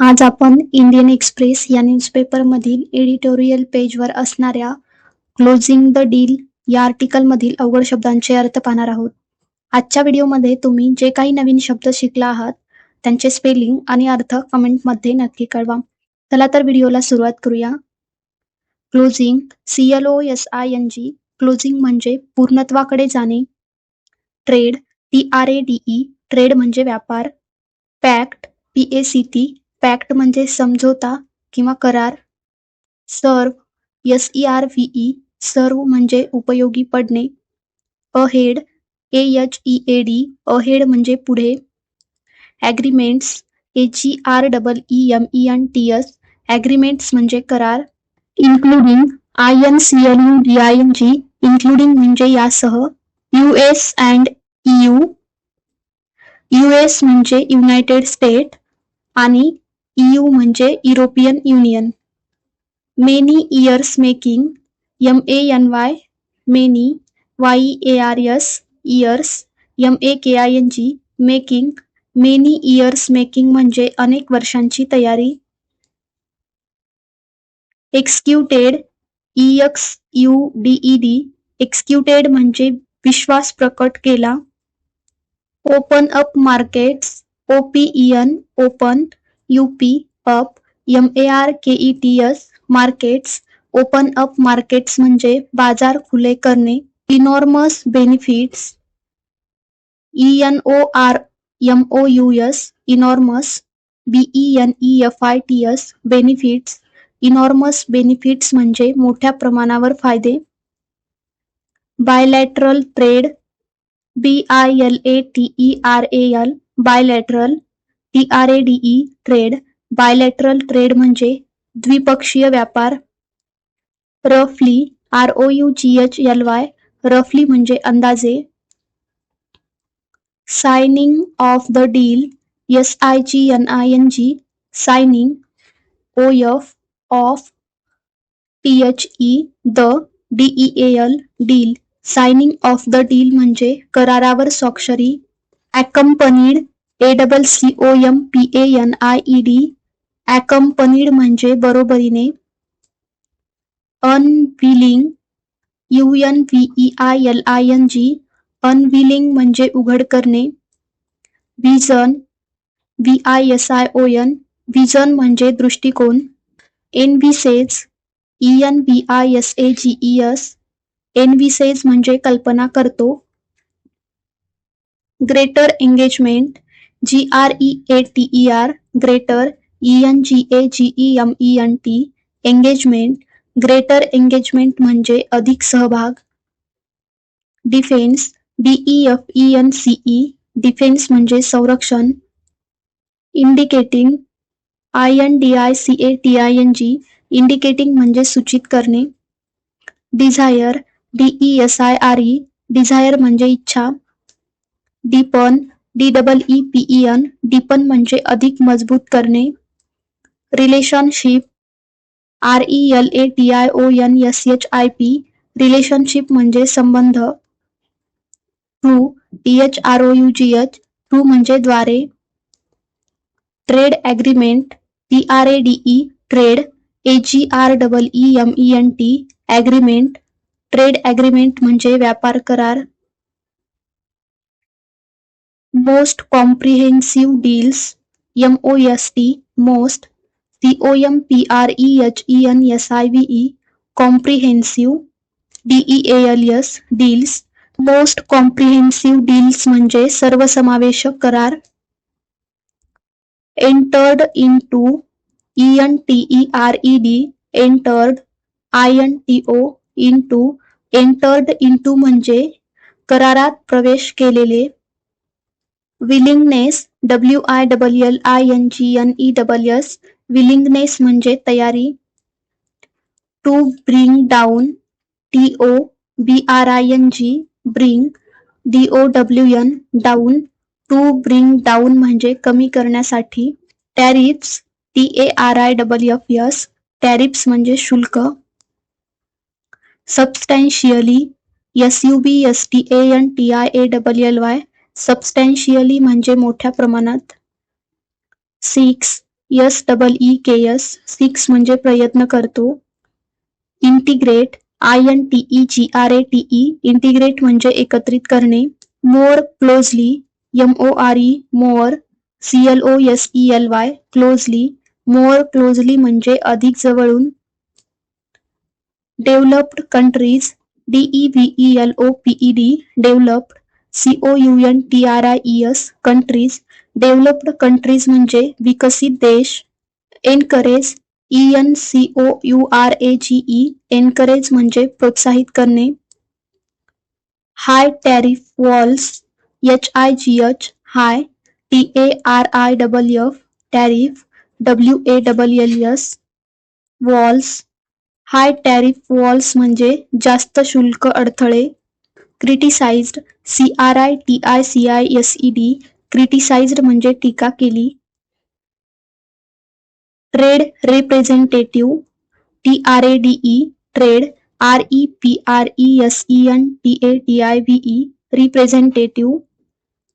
आज आपण Indian Express या न्यूजपेपरमधील एडिटोरियल पेजवर असणाऱ्या क्लोजिंग द डील या आर्टिकलमधील अवघड शब्दांचे अर्थ पाहणार आहोत. आजच्या व्हिडिओमध्ये तुम्ही जे काही नवीन शब्द शिकला आहात त्यांचे स्पेलिंग आणि अर्थ कमेंटमध्ये नक्की कळवा. चला तर व्हिडिओला सुरुवात करूया. Closing C L O S I N G closing म्हणजे पूर्णत्वाकडे जाणे. Trade T R A D E trade म्हणजे व्यापार. Pact P A C T pact म्हणजे समझोता किंवा करार. Serve S E R V E serve म्हणजे उपयोगी पडणे. Ahead A H E A D ahead म्हणजे पुढे. Agreements A G R double E M E N T S agreements म्हणजे करार. Including I N C L U D I N G including म्हणजे यासह. U S and U U S म्हणजे United state आणि EU म्हणजे European union many years making M A N Y many Y A R S years M A K I N G making many years making म्हणजे अनेक वर्षांची तयारी. Exuded E X U D E D exuded म्हणजे विश्वास प्रकट केला. Open up markets O P E N open U P up M A R K E T S markets open up markets म्हणजे बाज़ार खुले करणे enormous benefits E N O R M O U S enormous B E N E F I T S benefits enormous benefits म्हणजे मोठ्या प्रमाणावर फ़ायदे. Bilateral trade B I L A T E R A L bilateral T R A D trade bilateral trade म्हणजे द्विपक्षीय व्यापार. रफली R O U G H L Y रफली म्हणजे अंदाजे. Signing of the deal S I G N I N G signing O F of T H E the D E L deal. Signing of the deal म्हणजे करारावर स्वाक्षरी. Accompanied A double C O M P A N I E D accompanied म्हणजे बरोबरीने unveiling U N V E I L I N G unveiling म्हणजे उघड करणे vision V I S I O N vision म्हणजे दृष्टिकोन envisages E N V I S A G E S envisages म्हणजे कल्पना करतो greater engagement G R E A T E R greater E N G A G E M E N T engagement greater engagement म्हणजे अधिक सहभाग. Defence D E F E N C E defence म्हणजे संरक्षण. Indicating I N D I C A T I N G indicating म्हणजे सूचित करणे. Desire D E S I R E desire म्हणजे इच्छा. Deepen D double E P E N deepen म्हणजे अधिक मज़बूत करणे. Relationship R E L A T I O N S H I P relationship म्हणजे संबंध. Through T H R O U G H through म्हणजे द्वारे. Trade agreement T R A D E trade A G R double E M E N T agreement trade agreement म्हणजे व्यापार करार. Most comprehensive deals MOST most comprehensive, D E A L S deals most comprehensive deals म्हणजे सर्वसमावेशक करार entered into N T R E D entered I N T O into entered into म्हणजे करारात प्रवेश केलेले willingness W I double L I N G N E double S willingness म्हणजे तयारी. To bring down T O B R I N G bring D O W N down to bring down म्हणजे कमी करण्यासाठी. Tariffs T A R I double F S tariffs म्हणजे शुल्क. Substantially S U B S T A N T I A double L Y substantially म्हणजे मोठ्या प्रमाणात. Six yes double E के S six म्हणजे प्रयत्न करतो. Integrate I N T E G R A T E integrate म्हणजे एकत्रित करणे. More closely M O R E more C L O S E L Y closely more closely म्हणजे अधिक जवळून. Developed countries D E V L O P E D developed C O U N T R I E S countries developed countries म्हणजे विकसित देश. Encourage E N C O U R A G E encourage म्हणजे प्रोत्साहित करणे. High tariff walls H I G H high T A R I double F tariff W A double L S walls high tariff walls म्हणजे जास्त शुल्क अडथळे. Criticised C R I T I C I S E D criticised म्हणजे टीका केली. Trade representative T R A D E trade R E P R E S E N T A T I E representative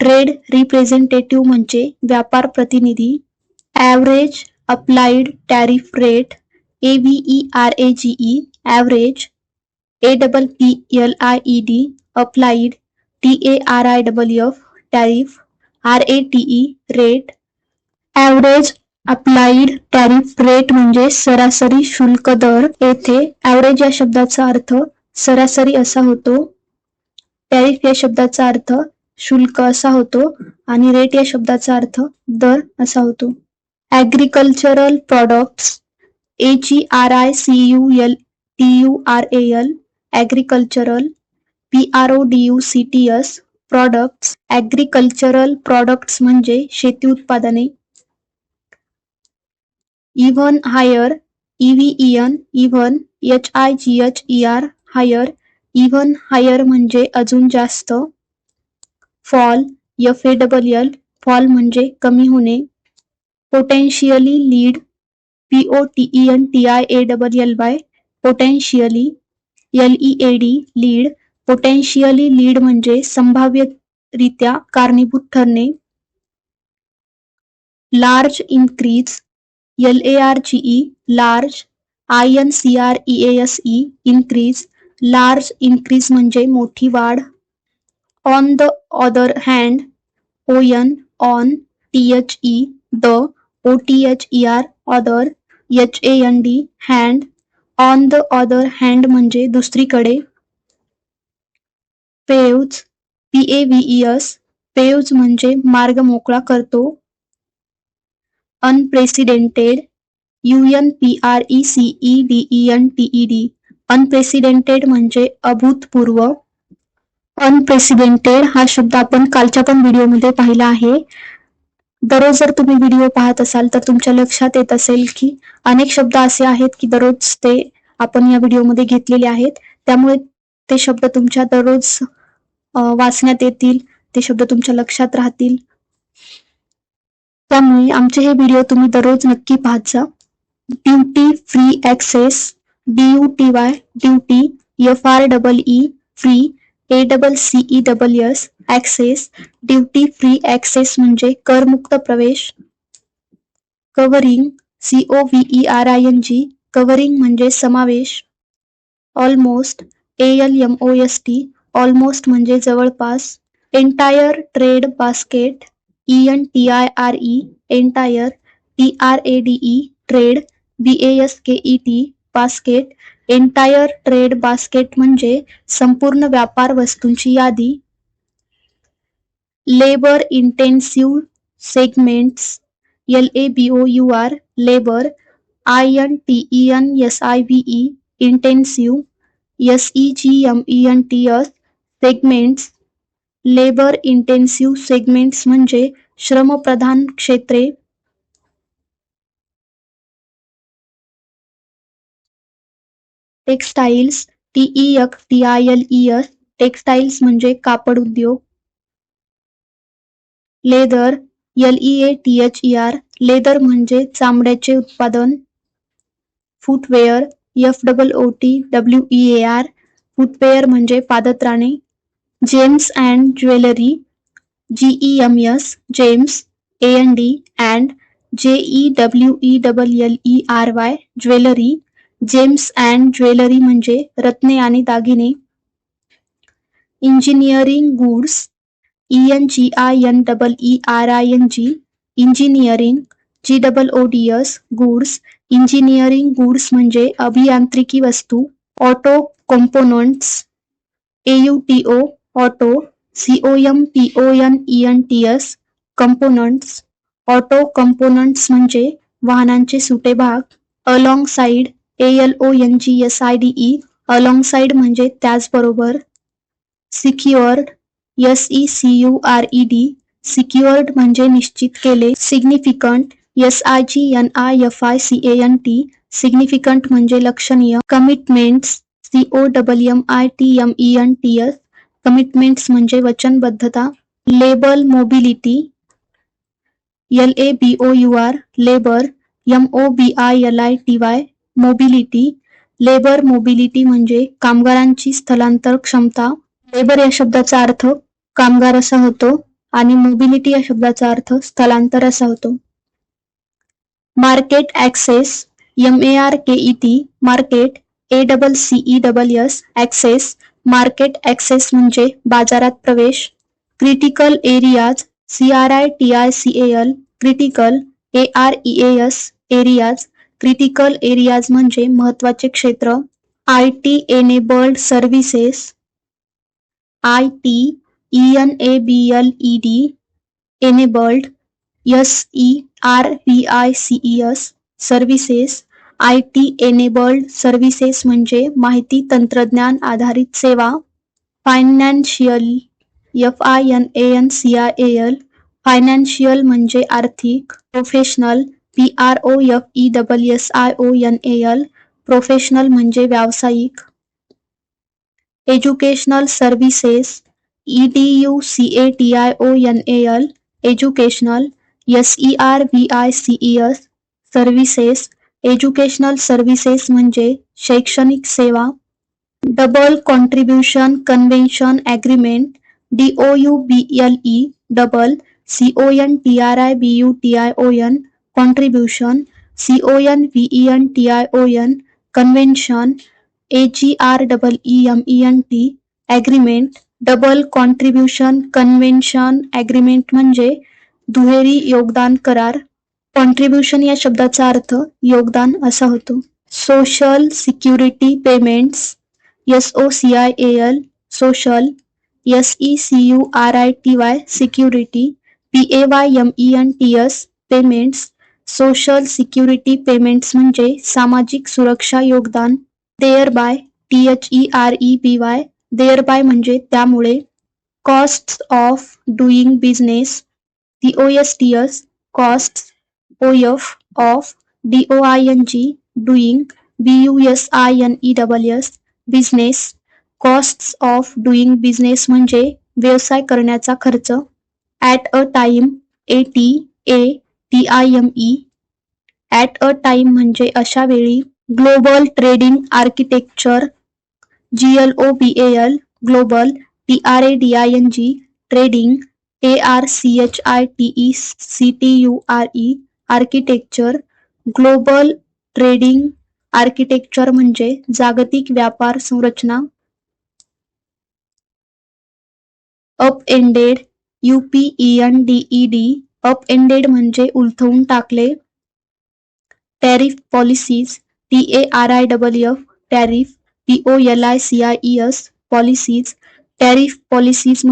trade representative म्हणजे व्यापार प्रतिनिधी. Average applied tariff rate A V E R A G E average A double P L I E D applied T A R I double F tariff R A T E rate average applied tariff rate म्हणजे सरासरी शुल्क दर. येथे average या शब्दाचा अर्थ सरासरी असा होतो. Tariff या शब्दाचा अर्थ शुल्क असा होतो आणि रेट या शब्दाचा अर्थ दर असा होतो. Agricultural products A G R I C U L T U R A L agricultural P R O D U C T S products agricultural products म्हणजे शेती उत्पादने. Even higher E V E N even H I G H E R higher even higher म्हणजे अजून जास्त. Fall F A double L fall म्हणजे कमी होणे. Potentially lead P O T E N T I A double L Y potentially L E A D lead potentially lead म्हणजे संभाव्यरित्या कारणीभूत ठरणे. Large increase L A R G E large I N C R E S E increase large increase म्हणजे मोठी वाढ. On the other hand O N on T H E the O T H E R other H A N D hand on the other hand म्हणजे दुसरीकडे. Paves P A V S paves म्हणजे मार्ग मोकळा करतो. Unprecedented U N P R E C E D E N T E D unprecedented म्हणजे अभूतपूर्व. Unprecedented हा शब्द आपण कालच्या पण व्हिडिओमध्ये पाहिला आहे. दररोज जर तुम्ही व्हिडिओ पाहत असाल तर तुमच्या लक्षात येत असेल की अनेक शब्द असे आहेत की दररोज ते आपण या व्हिडिओमध्ये घेतलेले आहेत. त्यामुळे ते शब्द तुमच्या दररोज वाचण्यात येतील ते शब्द तुमच्या लक्षात राहतील. त्यामुळे आमचे हे व्हिडिओ तुम्ही दररोज नक्की पाहत जा duty free access D U T Y duty F R double E free A double C E double S access duty free access म्हणजे करमुक्त प्रवेश. Covering C O V R I N G covering म्हणजे समावेश. Almost A L M O S T almost म्हणजे जवळपास entire trade basket E N T I R E entire T R A D E trade B S K E T basket entire trade basket म्हणजे संपूर्ण व्यापार वस्तूंची यादी. Labour intensive segments L A B O U R labour I N T E N S I V E intensive S E G M E N T S segments labour intensive segments म्हणजे श्रमप्रधान क्षेत्रे. Textiles ई टीआयएलईएस textiles म्हणजे कापड उद्योग. Leather एलईए are leather म्हणजे चामड्याचे उत्पादन. Footwear F double O T W E A R footwear म्हणजे पादत्राणे. Gems and jewellery G E M S gems E R Y jewellery gems and jewellery म्हणजे रत्ने दागिने. Engineering goods E N G I N double E R I N G engineering G double O D S goods engineering goods म्हणजे अभियांत्रिकी वस्तू auto components A U T O auto C O M P O N E N T S components auto components म्हणजे वाहनांचे सुटे भाग alongside A L O N G S I D E alongside म्हणजे त्याचबरोबर secured S E C U R E D secured म्हणजे निश्चित केले significant S I G N I F I C A N T significant म्हणजे लक्षणीय commitments C O double M I T M E N T S commitments म्हणजे वचनबद्धता labour mobility L A B O U R labour M O B I L I T Y mobility labour mobility म्हणजे कामगारांची स्थलांतर क्षमता. Labour या शब्दाचा अर्थ कामगार असा होतो आणि मोबिलिटी या शब्दाचा अर्थ स्थलांतर असा होतो. Market access M A R K E T market A double C E double S access market access म्हणजे बाजारात प्रवेश critical areas C R I T I C L critical A R E S areas critical areas म्हणजे महत्त्वाचे क्षेत्र I T enabled services I T E N A B L E D enabled S E R V I C E S services I T enabled services म्हणजे माहिती तंत्रज्ञान आधारित सेवा financial F I N A N C I A L financial म्हणजे आर्थिक professional P R O F E double S I O N A L professional म्हणजे व्यावसायिक. Educational services E D U C A T I O N A L educational S E R V I C E S services educational services म्हणजे शैक्षणिक सेवा, double contribution convention agreement D O U B L E, double C O N T R I B U T I O N contribution, C O N V E N T I O N convention R double E M E N T agreement double contribution convention agreement म्हणजे दुहेरी योगदान करार contribution या शब्दाचा अर्थ योगदान असा होतो. Social security payments S O C I L social S E C U R I T Y security P A Y M E N T S payments social security payments म्हणजे सामाजिक सुरक्षा योगदान thereby T H E R E B Y thereby म्हणजे त्यामुळे cost of doing business T O S T S cost O F of D O I N G doing B U S I N E double S business cost of doing business म्हणजे व्यवसाय करण्याचा खर्च at a time A T A T I M E at a time म्हणजे अशा वेळी global trading architecture G L O B L global T R A D I N G trading A R C H I T E C T U R E architecture, global trading, architecture जागतिक व्यापार संरचना. Up ended U P E N D E D upended म्हणजे टाकले. Tariff policies, T A R I double F, tariff, P O L I C I E S policies. Tariff policies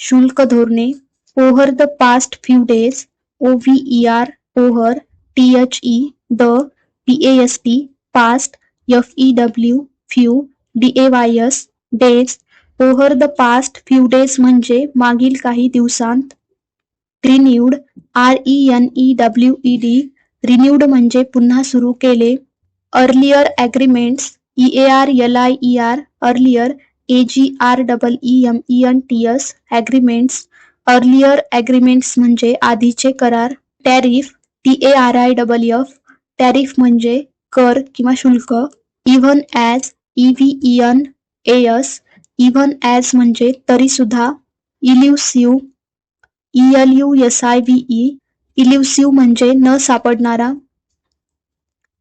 शुल्क धोरणे over the past few days, O V E R over T H E the P A S T past F E W few D A Y S days over the past few days म्हणजे मागील काही दिवसांत renewed R E N E W E D renewed म्हणजे पुन्हा सुरू केले earlier agreements E A R L I E R earlier A G R double E M E N T S agreements earlier agreements म्हणजे आधीचे करार tariff T A R I double F tariff म्हणजे कर किंवा शुल्क even as E V E N A S even as म्हणजे तरी सुद्धा elusive E L U S I V E elusive म्हणजे न सापडणारा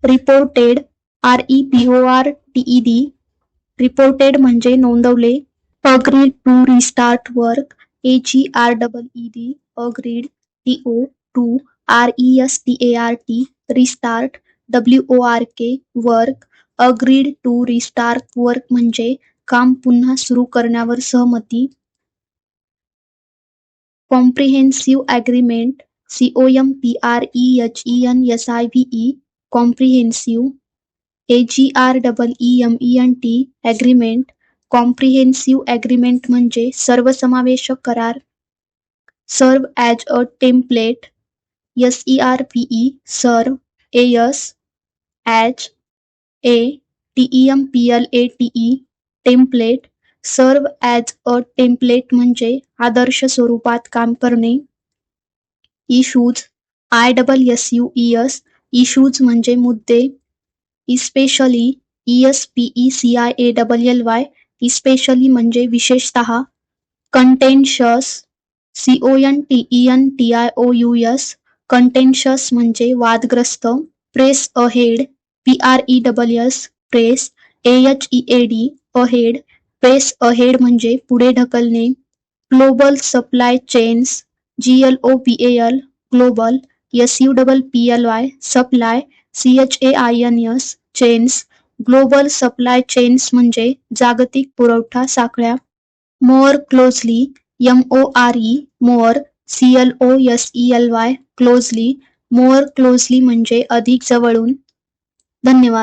reported R E P O R T D reported म्हणजे नोंदवले agreed to restart work A G R double E D agreed T O to R E S T A R T restart W O R K work agreed to restart work म्हणजे काम पुन्हा सुरू करण्यावर सहमती. Comprehensive O M P R E H E N S I V E comprehensive A G R double E M E N T agreement comprehensive agreement म्हणजे सर्वसमावेशक करार. Serve as a template S E R P E serve A S as a T E M P L A T E template serve as a template म्हणजे आदर्श स्वरूपात काम करणे. Issues I double S U E S issues म्हणजे मुद्दे. Especially E S P E C I A double L Y especially म्हणजे विशेषतः. Contentious C O N T E N T I O U S contentious म्हणजे वादग्रस्त press ahead P R E double S press A H E A D ahead press ahead म्हणजे पुढे ढकलणे global supply chains G L O P L global S U double P L Y supply C H A I N S chains global supply chains म्हणजे जागतिक पुरवठा साखळ्या. More closely M O R E more C L O S E L Y closely more closely म्हणजे अधिक जवळून. धन्यवाद.